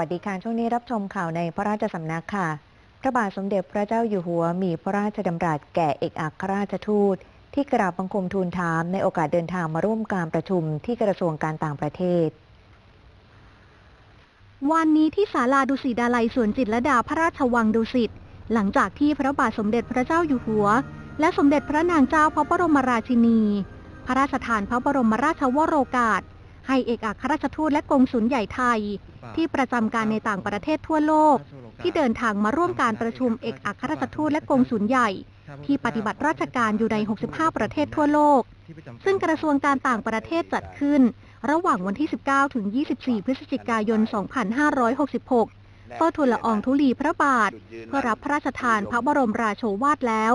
สวัสดีค่ะ ช่วงนี้รับชมข่าวในพระราชสำนักค่ะ พระบาทสมเด็จพระเจ้าอยู่หัวมีพระราชดำรัสแก่เอกอัครราชทูต ที่กราบบังคมทูลถามในโอกาสเดินทางมาร่วมการประชุมที่กระทรวงการต่างประเทศ วันนี้ที่ศาลาดุสิตดาลัยสวนจิตรลดาพระราชวังดุสิตหลังจากที่พระบาทสมเด็จพระเจ้าอยู่หัว และสมเด็จพระนางเจ้าพระบรมราชินี พระราชทานพระบรมราชวโรกาส ให้เอกอัครราชทูตและกงสุลใหญ่ไทย ที่ประจำการในต่างประเทศทั่วโลก ที่เดินทางมาร่วมการประชุมเอกอัครราชทูตและกงสุลใหญ่ ที่ปฏิบัติราชการอยู่ใน 65 ประเทศทั่วโลก ซึ่งกระทรวงการต่างประเทศจัดขึ้น ระหว่างวันที่ 19 ถึง 24 พฤศจิกายน 2566เฝ้าทูลละอองธุลีพระบาท เพื่อรับพระราชทานพระบรมราโชวาทแล้ว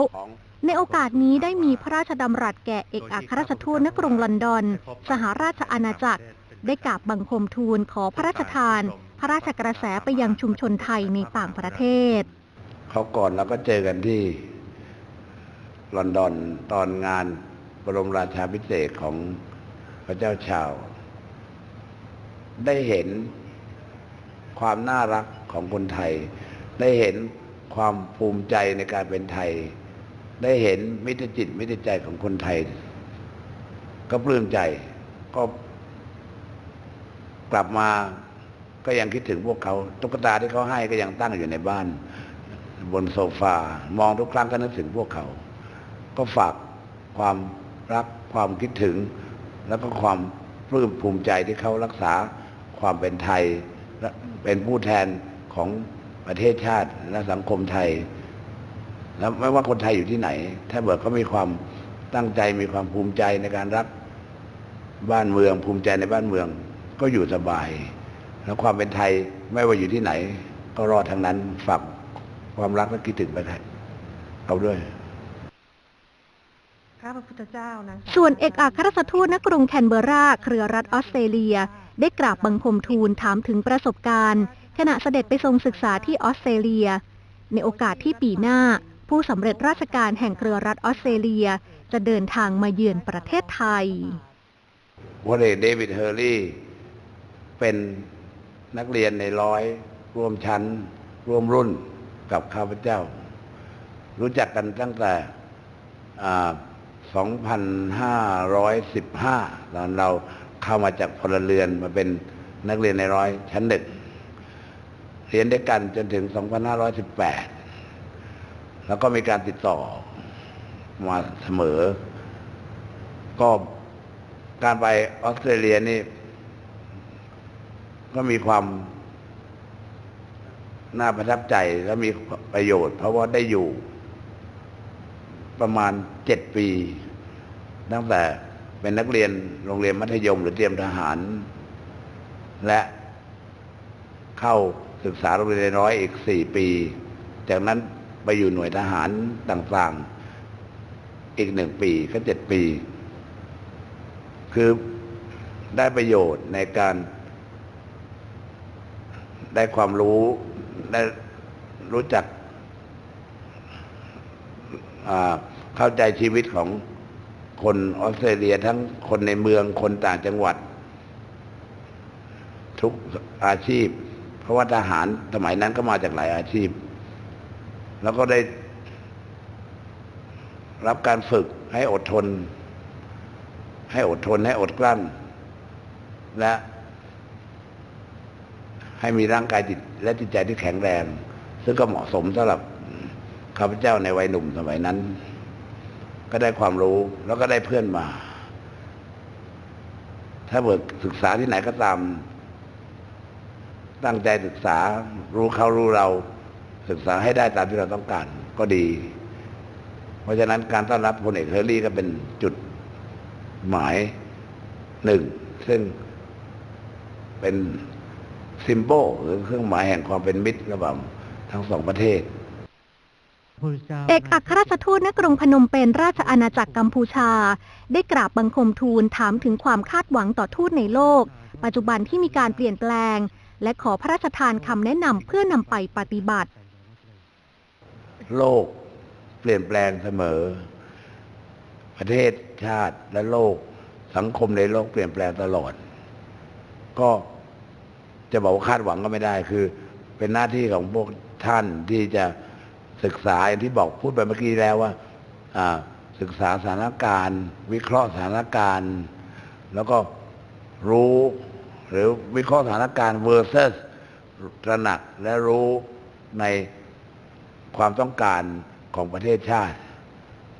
ในโอกาสนี้ได้มีพระราชดำรัสแก่เอกอัครราชทูตณกรุงลอนดอน สหราชอาณาจักร ได้กราบบังคมทูลขอพระราชทาน พระราชกระแสไปยังชุมชนไทยในต่างประเทศ เขาก่อนเราก็เจอกันที่ลอนดอนตอนงานบรมราชาพิเศษของพระเจ้าชาว ได้เห็นความน่ารักของคนไทย ได้เห็นความภูมิใจในการเป็นไทย ได้เห็นมิตรจิตมิตรใจของคนไทย ก็ปลื้มใจ ก็กลับมาก็ยังคิดถึงพวกเขาตุ๊กตาที่เขาให้ก็ยังตั้งอยู่ในบ้าน บนโซฟา มองทุกครั้งก็นึกถึงพวกเขา ก็ฝากความรักความคิดถึง แล้วก็ความปลื้มภูมิใจที่เขารักษาความเป็นไทยและเป็นผู้แทนของประเทศชาติและสังคมไทย แล้วไม่ว่าคนไทยอยู่ที่ไหน ถ้าเบิดเขามีความตั้งใจมีความภูมิใจในการรักบ้านเมือง ภูมิใจในบ้านเมือง ก็อยู่สบาย แล้วความเป็นไทยไม่ว่าอยู่ที่ไหน ก็รอดทางนั้นฝากความรักและคิดถึงไปเขาด้วยข้าพระพุทธเจ้านางส่วนเอกอัครราชทูตณกรุงแคนเบอร์ราเครือรัฐออสเตรเลีย ได้กราบบังคมทูลถามถึงประสบการณ์ ขณะเสด็จไปทรงศึกษาที่ออสเตรเลีย ในโอกาสที่ปีหน้า ผู้สำเร็จราชการแห่งเครือรัฐออสเตรเลีย จะเดินทางมาเยือนประเทศไทยพลเอกเดวิดเฮอร์รี่เป็นนักเรียนในร้อยร่วมชั้น ร่วมรุ่นกับข้าพเจ้า รู้จักกันตั้งแต่ 2515 ตอนเราเข้ามาจากพลเรือนมาเป็นนักเรียนในร้อยชั้นหนึ่งเรียนด้วยกันจนถึง 2518 แล้วก็มีการติดต่อมาเสมอ ก็การไปออสเตรเลียนี่ ก็มีความน่าประทับใจและมีประโยชน์ เพราะว่าได้อยู่ ประมาณเจ็ดปี ตั้งแต่เป็นนักเรียนโรงเรียนมัธยม หรือเตรียมทหาร และเข้าศึกษาโรงเรียนนร้อยอีกสี่ปี จากนั้น ไปอยู่หน่วยทหารต่างๆ อีกหนึ่งปีก็เจ็ดปี คือได้ประโยชน์ในการได้ความรู้ได้รู้จักเข้าใจชีวิตของคนออสเตรเลียทั้งคนในเมืองคนต่างจังหวัด ทุกอาชีพ เพราะว่าทหารสมัยนั้นก็มาจากหลายอาชีพ แล้วก็ได้ รับการฝึกให้อดทน ให้อดทนให้อดกลั้น และ ให้มีร่างกายจิตและจิตใจที่แข็งแรง ซึ่งก็เหมาะสมสำหรับข้าพเจ้าในวัยหนุ่มสมัยนั้น ก็ได้ความรู้แล้วก็ได้เพื่อนมา ถ้าเบิกศึกษาที่ไหนก็ตาม ตั้งใจศึกษารู้เขารู้เรา ศึกษาให้ได้ตามที่เราต้องการก็ดี เพราะฉะนั้นการต้อนรับพลเอกเฮอร์รี่ก็เป็นจุดหมายหนึ่ง ซึ่งเป็นซิมโบลหรือเครื่องหมายแห่งความเป็นมิตรระหว่างทั้งสองประเทศเอกอัครราชทูตณกรุงพนมเปญราชอาณาจักรกัมพูชา ได้กราบบังคมทูลถามถึงความคาดหวังต่อทูตในโลก ปัจจุบันที่มีการเปลี่ยนแปลง และขอพระราชทานคำแนะนำเพื่อนำไปปฏิบัติ โลกเปลี่ยนแปลงเสมอ ประเทศชาติและโลกสังคมในโลกเปลี่ยนแปลงตลอด ก็จะบอกว่าคาดหวังก็ไม่ได้ คือ เป็นหน้าที่ของพวกท่านที่จะศึกษาอย่างที่บอกพูดไปเมื่อกี้แล้วว่าศึกษาสถานการณ์ วิเคราะห์สถานการณ์ แล้วก็รู้หรือวิเคราะห์สถานการณ์ versus ตระหนักและรู้ใน ความต้องการของประเทศชาติ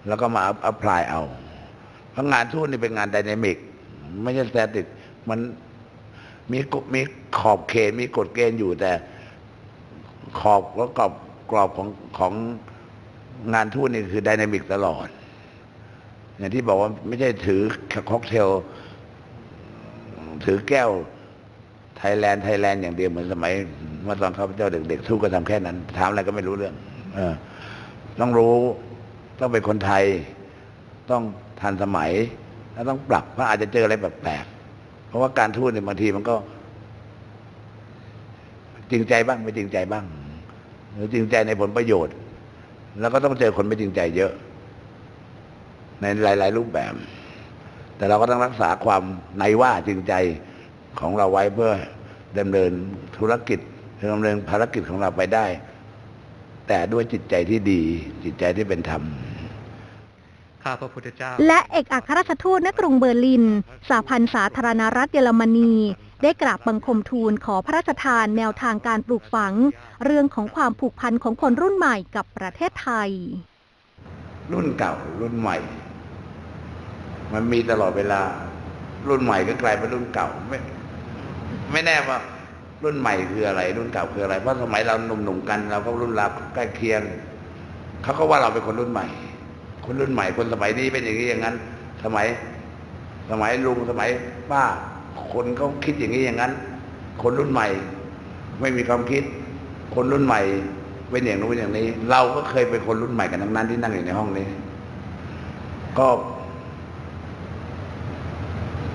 แล้วก็มาอัพพลายเอาเพราะงานทูตนี่เป็นงานไดนามิกไม่ใช่สแตติกมันมีมีขอบเขตมีกฎเกณฑ์อยู่แต่ขอบแล้วกรอบกรอบของของงานทูตนี่คือไดนามิกตลอด อย่างที่บอกว่าไม่ใช่ถือค็อกเทล ถือแก้วไทยแลนด์ไทยแลนด์อย่างเดียวเหมือนสมัยเมื่อตอนข้าพเจ้าเด็กๆทูตก็ทำแค่นั้น ถามอะไรก็ไม่รู้เรื่อง ต้องรู้ต้องเป็นคนไทย ต้องทันสมัย แล้วต้องปรับเพราะอาจจะเจออะไรแปลกๆเพราะว่าการทูตเนี่ยบางทีมันก็ จริงใจบ้างไม่จริงใจบ้าง หรือจริงใจในผลประโยชน์ แล้วก็ต้องเจอคนไม่จริงใจเยอะ ในหลาย ๆ รูปแบบ แต่เราก็ต้องรักษาความในว่าจริงใจของเราไว้เพื่อดำเนินธุรกิจดำเนินภารกิจของเราไปได้ แต่ด้วยจิตใจที่ดี จิตใจที่เป็นธรรมข้าพระพุทธเจ้า และเอกอัครราชทูตณกรุงเบอร์ลิน สหพันธ์สาธารณรัฐเยอรมนี ได้กราบบังคมทูลขอพระราชทานแนวทางการปลูกฝัง เรื่องของความผูกพันของคนรุ่นใหม่กับประเทศไทย รุ่นเก่ารุ่นใหม่ มันมีตลอดเวลา รุ่นใหม่ก็กลายเป็นรุ่นเก่าไม่ไม่แน่ว่า รุ่นใหม่คืออะไร รุ่นเก่าคืออะไรเพราะสมัยเราหนุ่มๆกันเราก็รุ่นราวใกล้เคียงเขาก็ว่าเราเป็นคนรุ่นใหม่ คนรุ่นใหม่คนสมัยนี้เป็นอย่างนี้อย่างนั้น สมัย สมัยลุงสมัยป้า คนเขาคิดอย่างนี้อย่างนั้น คนรุ่นใหม่ ไม่มีความคิด คนรุ่นใหม่เป็นอย่างนู้นอย่างนี้ เราก็เคยเป็นคนรุ่นใหม่กันทั้งนั้นที่นั่งอยู่ในห้องนี้ ก็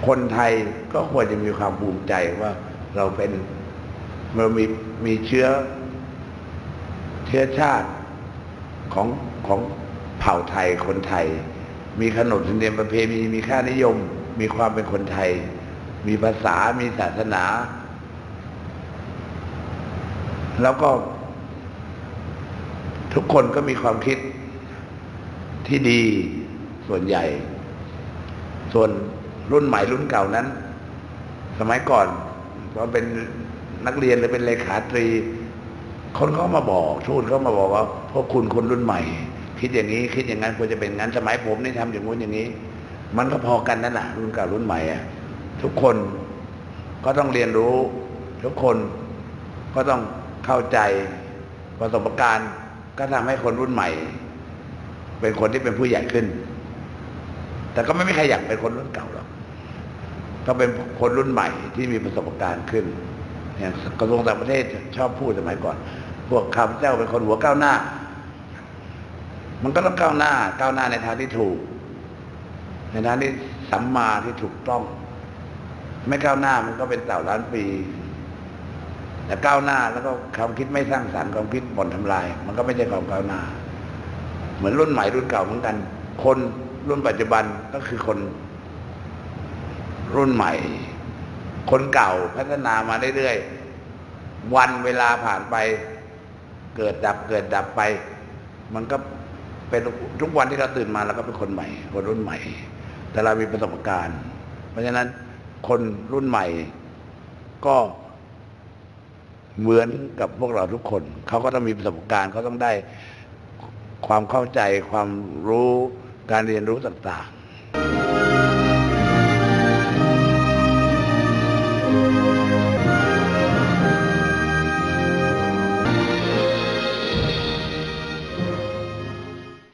คนไทยก็ควรจะมีความภูมิใจว่าเราเป็น เรามีมีเชื้อ เชื้อชาติของของเผ่าไทยคนไทย มีขนบธรรมเนียมประเพณีมีค่านิยม มีความเป็นคนไทย มีภาษามีศาสนา แล้วก็ ทุกคนก็มีความคิดที่ดีส่วนใหญ่ ส่วนรุ่นใหม่รุ่นเก่านั้น สมัยก่อนตอนเป็น นักเรียนหรือเป็นเลขาตรี คนเขามาบอกทูตเขามาบอกว่าพวกคุณคนรุ่นใหม่ คิดอย่างนี้คิดอย่างนั้นควรจะเป็นงั้นสมัยผมนี่ทำอย่างงู้นอย่างนี้ มันก็พอกันนั่นแหละรุ่นเก่ารุ่นใหม่อะทุกคนก็ต้องเรียนรู้ ทุกคนก็ต้องเข้าใจประสบการณ์ก็ทำให้คนรุ่นใหม่ เป็นคนที่เป็นผู้ใหญ่ขึ้น แต่ก็ไม่มีใครอยากเป็นคนรุ่นเก่าหรอกต้องเป็นคนรุ่นใหม่ที่มีประสบการณ์ขึ้น อย่างกระทรวงต่างประเทศชอบพูดสมัยก่อน พวกข้าพเจ้าเป็นคนหัวก้าวหน้า มันก็ต้องก้าวหน้าก้าวหน้าในทางที่ถูก ในทางที่สัมมาที่ถูกต้อง ไม่ก้าวหน้ามันก็เป็นเต่าล้านปีแต่ก้าวหน้าแล้วก็ความคิดไม่สร้างสรรค์ความคิดบ่อนทำลาย มันก็ไม่ใช่ความก้าวหน้า เหมือนรุ่นใหม่รุ่นเก่าเหมือนกัน คนรุ่นปัจจุบันก็คือคนรุ่นใหม่ คนเก่าพัฒนามาเรื่อยๆ วันเวลาผ่านไป เกิดดับเกิดดับไป มันก็เป็นทุกวันที่เราตื่นมาเราก็เป็นคนใหม่ คนรุ่นใหม่ แต่เรามีประสบการณ์ เพราะฉะนั้นคนรุ่นใหม่ก็เหมือนกับพวกเราทุกคน เขาก็ต้องมีประสบการณ์เขาต้องได้ความเข้าใจความรู้การเรียนรู้ต่าง ๆ